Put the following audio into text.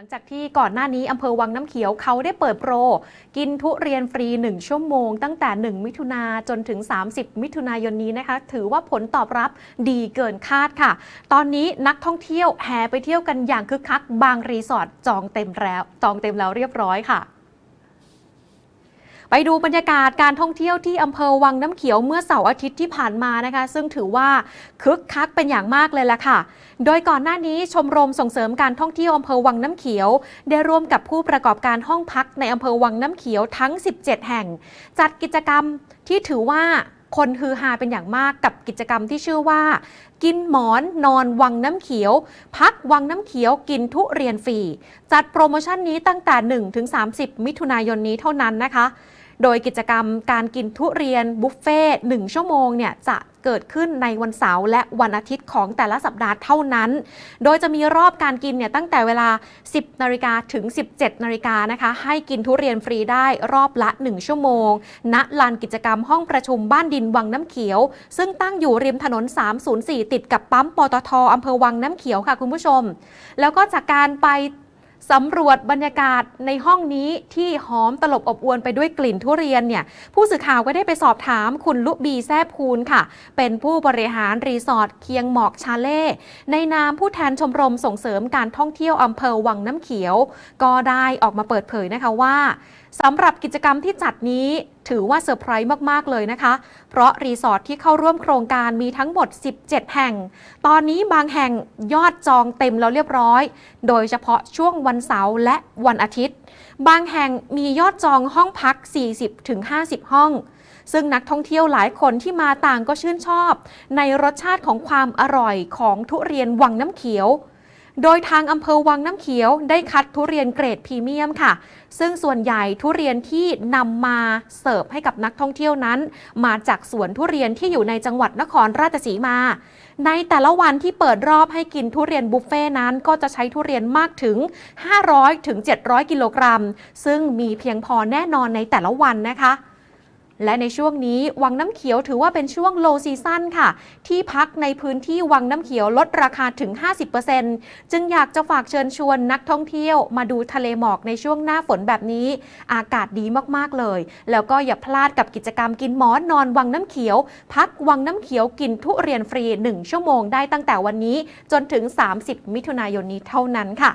ลังจากที่ก่อนหน้านี้อำเภอวังน้ำเขียวเขาได้เปิดโปร กินทุเรียนฟรี 1 ชั่วโมง ตั้งแต่ 1 มิถุนาจนถึง 30 มิถุนายนนี้นะคะ ถือว่าผลตอบรับดีเกินคาดค่ะ ตอนนี้นักท่องเที่ยวแห่ไปเที่ยวกันอย่างคึกคัก บางรีสอร์ทจองเต็มแล้วจองเต็มแล้วเรียบร้อยค่ะ ไปดูบรรยากาศการท่องเที่ยวที่อำเภอวังน้ำเขียวเมื่อเสาร์อาทิตย์ที่ผ่านมานะคะ ซึ่งถือว่าคึกคักเป็นอย่างมากเลยล่ะค่ะ โดยก่อนหน้านี้ชมรมส่งเสริมการท่องเที่ยวอำเภอวังน้ำเขียว ได้ร่วมกับผู้ประกอบการห้องพักในอำเภอวังน้ำเขียวทั้ง 17 แห่ง จัดกิจกรรมที่ถือว่าคนฮือฮาเป็นอย่างมากกับกิจกรรมที่ชื่อว่า กินหมอนนอนวังน้ำเขียว พักวังน้ำเขียวกินทุเรียนฟรี จัดโปรโมชั่นนี้ตั้งแต่ 1-30 มิถุนายนนี้เท่านั้นนะคะ โดยกิจกรรมการกินทุเรียนบุฟเฟ่ต์1ชั่วโมงเนี่ยจะเกิดขึ้นในวันเสาร์และวันอาทิตย์ของแต่ละสัปดาห์เท่านั้น โดยจะมีรอบการกินเนี่ยตั้งแต่เวลา 10 นาฬิกาถึง 17 นาฬิกานะคะ ให้กินทุเรียนฟรีได้รอบละ 1 ชั่วโมง ณ ลานกิจกรรมห้องประชุมบ้านดินวังน้ำเขียว ซึ่งตั้งอยู่ริมถนน 304 ติดกับปั๊มปตทอำเภอวังน้ำเขียวค่ะคุณผู้ชม แล้วก็จากการไป สำรวจบรรยากาศในห้องนี้ที่หอมตลบอบอวนไปด้วยกลิ่นทุเรียนเนี่ยผู้สื่อข่าวก็ได้ไปสอบถามคุณลุบีแซบคูนค่ะ เป็นผู้บริหารรีสอร์ทเคียงหมอกชาเล่ในนามผู้แทนชมรมส่งเสริมการท่องเที่ยวอำเภอวังน้ำเขียว ก็ได้ออกมาเปิดเผยนะคะว่าสำหรับกิจกรรมที่จัดนี้ ถือว่าเซอร์ไพรส์มาก ๆ เลยนะคะ เพราะรีสอร์ทที่เข้าร่วมโครงการมีทั้งหมด 17 แห่ง ตอนนี้บางแห่งยอดจองเต็มแล้วเรียบร้อย โดยเฉพาะช่วงวันเสาร์และวันอาทิตย์ บางแห่งมียอดจองห้องพัก 40-50 ห้องซึ่งนักท่องเที่ยวหลายคนที่มาต่างก็ชื่นชอบ ในรสชาติของความอร่อยของทุเรียนวังน้ำเขียว โดยทางอำเภอวังน้ำเขียวได้คัดทุเรียนเกรดพรีเมียมค่ะ ซึ่งส่วนใหญ่ทุเรียนที่นำมาเสิร์ฟให้กับนักท่องเที่ยวนั้น มาจากสวนทุเรียนที่อยู่ในจังหวัดนครราชสีมา ในแต่ละวันที่เปิดรอบให้กินทุเรียนบุฟเฟ่นั้น ก็จะใช้ทุเรียนมากถึง 500-700 กิโลกรัม ซึ่งมีเพียงพอแน่นอนในแต่ละวันนะคะ และในช่วงนี้วังน้ำเขียวถือว่าเป็นช่วง low season ค่ะ ที่พักในพื้นที่วังน้ำเขียวลดราคาถึง 50%จึงอยากจะฝากเชิญชวนนักท่องเที่ยวมาดูทะเลหมอกในช่วงหน้าฝนแบบนี้ อากาศดีมากๆเลย แล้วก็อย่าพลาดกับกิจกรรมกินหมอนนอนวังน้ำเขียว พักวังน้ำเขียวกินทุเรียนฟรี 1 ชั่วโมงได้ตั้งแต่วันนี้จนถึง 30 มิถุนายนนี้เท่านั้นค่ะ